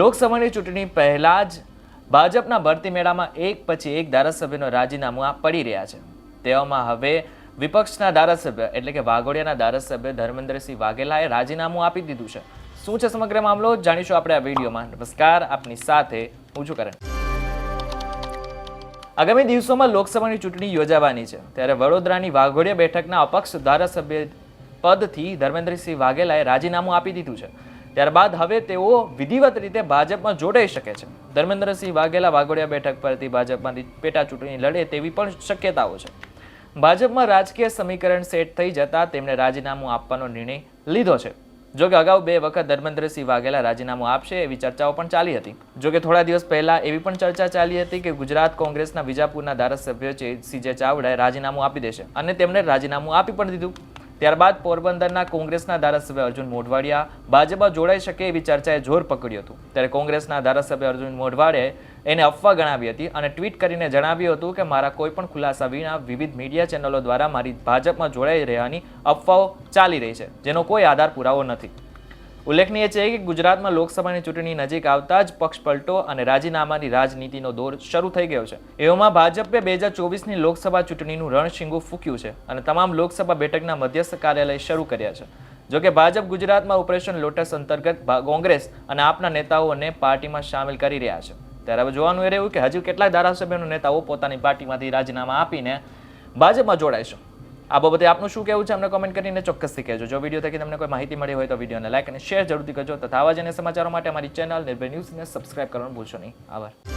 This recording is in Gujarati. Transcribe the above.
લોકસભાની ચૂંટણી પહેલા જ ભાજપના ભરતી મેળામાં એક પછી એક ધારાસભ્યનો રાજીનામું પડી રહ્યા છે. તેવામાં હવે વિપક્ષના ધારાસભ્ય એટલે કે વાઘોડિયાના ધારાસભ્ય ધર્મેન્દ્રસિંહ વાઘેલાએ રાજીનામું આપી દીધું છે. શું છે સમગ્ર મામલો? જાણીશું આપણે આ વિડીયોમાં. નમસ્કાર, આપની સાથે હું છું કરણ. આગામી દિવસોમાં લોકસભાની ચૂંટણી યોજાવાની છે. ત્યારે વડોદરાની વાઘોડિયા બેઠકના અપક્ષ ધારાસભ્ય પદથી ધર્મેન્દ્રસિંહ વાઘેલાએ રાજીનામું આપી દીધું છે. ત્યારબાદ હવે તેઓ વિધિવત રીતે ભાજપમાં જોડાઈ શકે છે. ધર્મેન્દ્રસિંહ વાઘેલા વાઘોડિયા બેઠક પરથી ભાજપમાંથી પેટા ચૂંટણી લડે તેવી પણ શક્યતાઓ છે. ભાજપમાં રાજકીય સમીકરણ સેટ થઈ જતા તેમણે રાજીનામું આપવાનો નિર્ણય લીધો છે. જોકે અગાઉ બે વખત ધર્મેન્દ્રસિંહ વાઘેલા રાજીનામું આપશે એવી ચર્ચાઓ પણ ચાલી હતી. જોકે થોડા દિવસ પહેલા એવી પણ ચર્ચા ચાલી હતી કે ગુજરાત કોંગ્રેસના વિજાપુરના ધારાસભ્ય છે સીજે ચાવડાએ રાજીનામું આપી દેશે અને તેમણે રાજીનામું આપી પણ દીધું. ત્યારબાદ પોરબંદરના કોંગ્રેસના ધારાસભ્ય અર્જુન મોઢવાડિયા ભાજપમાં જોડાઈ શકે એવી ચર્ચાએ જોર પકડ્યું હતું. ત્યારે કોંગ્રેસના ધારાસભ્ય અર્જુન મોઢવાડે એને અફવા ગણાવી હતી અને ટ્વીટ કરીને જણાવ્યું હતું કે, મારા કોઈ પણ ખુલાસા વિના વિવિધ મીડિયા ચેનલો દ્વારા મારી ભાજપમાં જોડાઈ રહેવાની અફવાઓ ચાલી રહી છે, જેનો કોઈ આધાર પુરાવો નથી. ઉલ્લેખનીય છે કે ગુજરાતમાં લોકસભાની ચૂંટણી નજીક આવતા જ પક્ષ પલટો અને રાજીનામાની રાજનીતિનો દોર શરૂ થઈ ગયો છે. એવામાં ભાજપે બે હજાર ચોવીસની લોકસભા ચૂંટણીનું રણશીંગું ફૂક્યું છે અને તમામ લોકસભા બેઠકના મધ્યસ્થ કાર્યાલય શરૂ કર્યા છે. જોકે ભાજપ ગુજરાતમાં ઓપરેશન લોટસ અંતર્ગત કોંગ્રેસ અને આપના નેતાઓને પાર્ટીમાં સામેલ કરી રહ્યા છે. ત્યારે હવે જોવાનું એ રહ્યું કે હજુ કેટલાક ધારાસભ્યોના નેતાઓ પોતાની પાર્ટીમાંથી રાજીનામા આપીને ભાજપમાં જોડાય છે. આ બાબતે આપનું શું કહેવું છે? અમને કોમેન્ટ કરીને ચોક્કસથી કહેજો. જો વીડિયો થકી તમને કોઈ માહિતી મળી હોય તો વિડીયોને લાઇક અને શેર જરૂરથી કરજો. તથા આવા જ સમાચારો માટે અમારી ચેનલ નિર્ભય ન્યૂઝને સબસ્ક્રાઇબ કરવાનું ભૂલશો નહીં. આભાર.